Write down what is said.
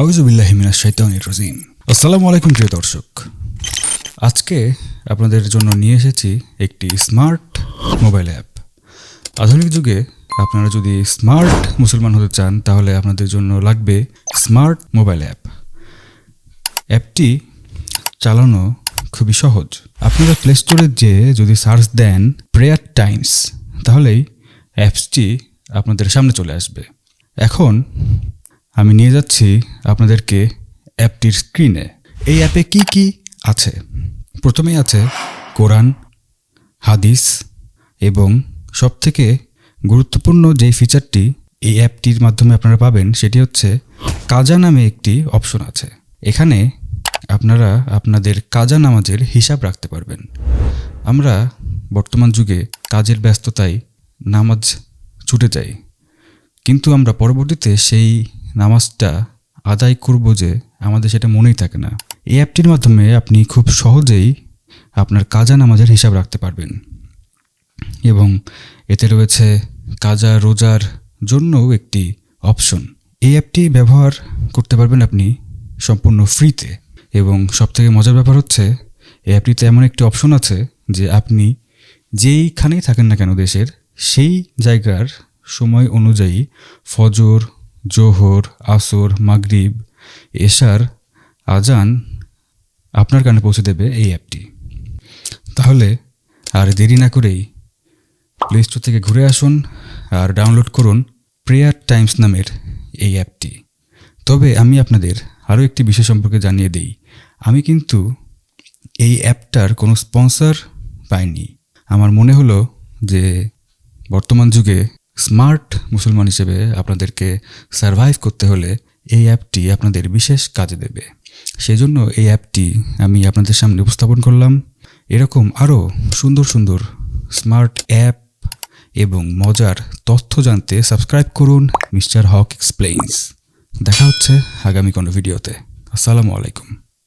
আউজুবিল্লাহিমিনা শৈতানির রাজিম। আসসালামু আলাইকুম প্রিয় দর্শক। আজকে আপনাদের জন্য নিয়ে এসেছি একটি স্মার্ট মোবাইল অ্যাপ। আধুনিক যুগে আপনারা যদি স্মার্ট মুসলমান হতে চান, তাহলে আপনাদের জন্য লাগবে স্মার্ট মোবাইল অ্যাপ। অ্যাপটি চালানো খুবই সহজ। আপনারা প্লে স্টোরে যে যদি সার্চ দেন প্রেয়ার টাইমস তাহলেই অ্যাপসটি আপনাদের সামনে চলে আসবে। এখন আমি নিয়ে যাচ্ছি আপনাদেরকে অ্যাপটির স্ক্রিনে। এই অ্যাপে কি কি আছে? প্রথমেই আছে কোরআন, হাদিস এবং সবথেকে গুরুত্বপূর্ণ যে ফিচারটি এই অ্যাপটির মাধ্যমে আপনারা পাবেন সেটি হচ্ছে কাজা নামে একটি অপশন আছে। এখানে আপনারা আপনাদের কাজা নামাজের হিসাব রাখতে পারবেন। আমরা বর্তমান যুগে কাজের ব্যস্ততায় নামাজ ছুটে যাই, কিন্তু আমরা পরবর্তীতে সেই নামাজটা আদায় করব যে আমাদের সেটা মনেই থাকে না। এই অ্যাপটির মাধ্যমে আপনি খুব সহজেই আপনার কাজা নামাজের হিসাব রাখতে পারবেন। এবং এতে রয়েছে কাজা রোজার জন্যও একটি অপশন। এই অ্যাপটি ব্যবহার করতে পারবেন আপনি সম্পূর্ণ ফ্রিতে। এবং সবথেকে মজার ব্যাপার হচ্ছে, এই অ্যাপটিতে এমন একটি অপশন আছে যে আপনি যেইখানেই থাকেন না কেন দেশের, সেই জায়গার সময় অনুযায়ী ফজর জোহর, আসর, মাগরিব, এশার, আজান আপনার কানে পৌঁছে দেবে এই অ্যাপটি। তাহলে আর দেরি না করেই প্লে স্টোর থেকে ঘুরে আসুন আর ডাউনলোড করুন প্রেয়ার টাইমস নামের এই অ্যাপটি। তবে আমি আপনাদের আরও একটি বিষয় সম্পর্কে জানিয়ে দিই। আমি কিন্তু এই অ্যাপটার কোনো স্পন্সর পাইনি। আমার মনে হলো যে বর্তমান যুগে স্মার্ট মুসলমান হিসেবে আপনাদেরকে সার্ভাইভ করতে হলে এই অ্যাপটি আপনাদের বিশেষ কাজে দেবে। সেজন্য এই অ্যাপটি আমি আপনাদের সামনে উপস্থাপন করলাম। এরকম আরও সুন্দর সুন্দর স্মার্ট অ্যাপ এবং মজার তথ্য জানতে সাবস্ক্রাইব করুন মিস্টার হক এক্সপ্লেইনস। দেখা হচ্ছে আগামী কোনো ভিডিওতে। আসসালামু আলাইকুম।